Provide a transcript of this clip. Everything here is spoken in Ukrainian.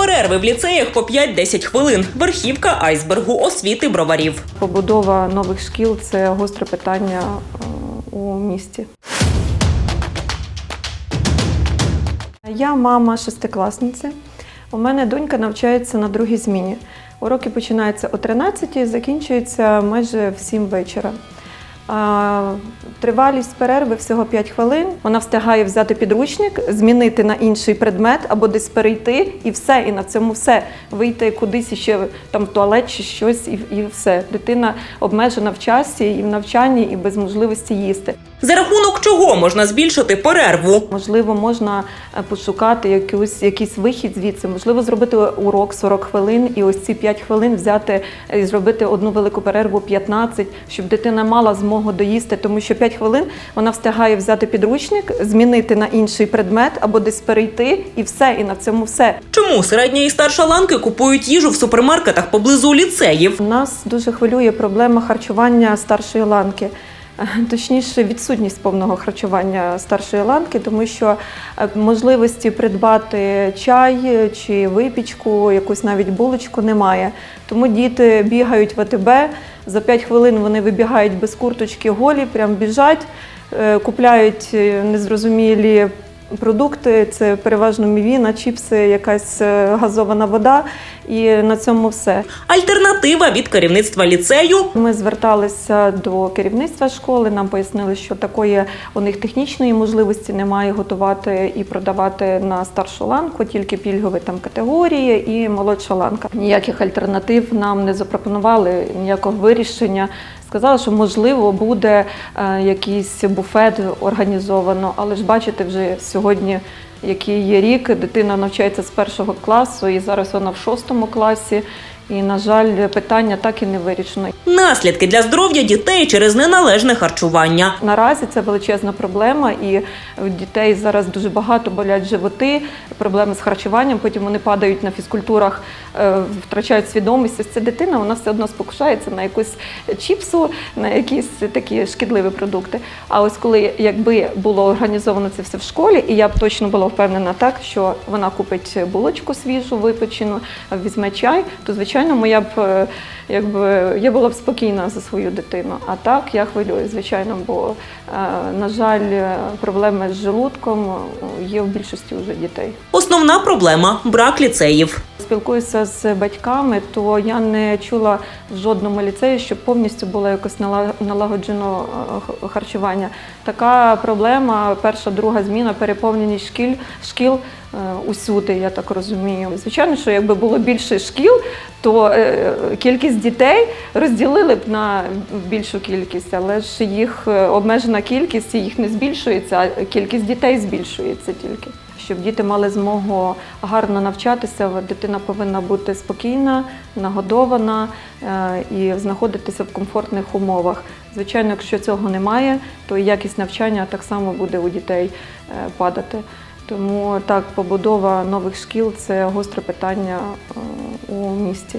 Перерви в ліцеях по 5-10 хвилин. Верхівка айсбергу освіти броварів. Побудова нових шкіл це гостре питання е, у місті. Я мама шестикласниці. У мене донька навчається на другій зміні. Уроки починаються о 13 закінчуються майже в 7 вечора. Тривалість перерви всього 5 хвилин. Вона встигає взяти підручник, змінити на інший предмет або десь перейти, і все, і на цьому все. Вийти кудись ще там в туалет чи щось, і, і все. Дитина обмежена в часі і в навчанні, і без можливості їсти. За рахунок чого можна збільшити перерву? Можливо, можна е, пошукати якусь, якийсь вихід звідси, можливо, зробити урок 40 хвилин і ось ці 5 хвилин взяти і зробити одну велику перерву 15, щоб дитина мала змогу доїсти, тому що 5 хвилин вона встигає взяти підручник, змінити на інший предмет або десь перейти, і все, і на цьому все. Чому середня і старша ланки купують їжу в супермаркетах поблизу ліцеїв? Нас дуже хвилює проблема харчування старшої ланки. Е, Точніше, відсутність повного харчування старшої ланки, тому що е, можливості придбати чай чи випічку, якусь навіть булочку немає. Тому діти бігають в АТБ, за 5 хвилин вони вибігають без курточки голі, прям біжать, е, купляють незрозумілі продукти, це переважно мівіна, чіпси, якась е, газована вода, і на цьому все. Альтернатива від керівництва ліцею Ми зверталися до керівництва школи. Нам пояснили, що такої у них технічної можливості немає готувати і продавати на старшу ланку, тільки пільгові там категорії і молодша ланка. Ніяких альтернатив нам не запропонували, ніякого вирішення. Сказали, що можливо буде е, якийсь буфет організовано, але ж бачите, вже сьогодні який є рік, дитина навчається з першого класу, і зараз вона в шостому класі. І, на жаль, питання так і не вирішено. наслідки для здоров'я дітей через неналежне харчування. Наразі це величезна проблема, і у дітей зараз дуже багато болять животи, проблеми з харчуванням. Потім вони падають на фізкультурах, е, втрачають свідомість. Ось Ця дитина вона все одно спокушається на якусь чіпсу, на якісь такі шкідливі продукти. А ось коли якби було організовано це все в школі, і я б точно була впевнена так, що вона купить булочку свіжу, випечену, візьме чай, то звичайно моя б е, якби я була б спокійна за свою дитину. А так я хвилюю, звичайно, бо е, на жаль, е, проблеми з желудком є в більшості вже дітей. Основна проблема брак ліцеїв. Спілкуюся з батьками, то я не чула в жодному ліцеї, щоб повністю було якось налагоджено харчування. Така проблема, перша, друга зміна, переповненість шкіл, шкіл усюди, я так розумію. Звичайно, що якби було більше шкіл, то е, кількість дітей розділили б на більшу кількість, але ж їх е, обмежена кількість, їх не збільшується, а кількість дітей збільшується тільки. Щоб діти мали змогу гарно навчатися, дитина повинна бути спокійна, нагодована е, і знаходитися в комфортних умовах. Звичайно, якщо цього немає, то якість навчання так само буде у дітей е, падати. Тому так, побудова нових шкіл це гостре питання е, у місті.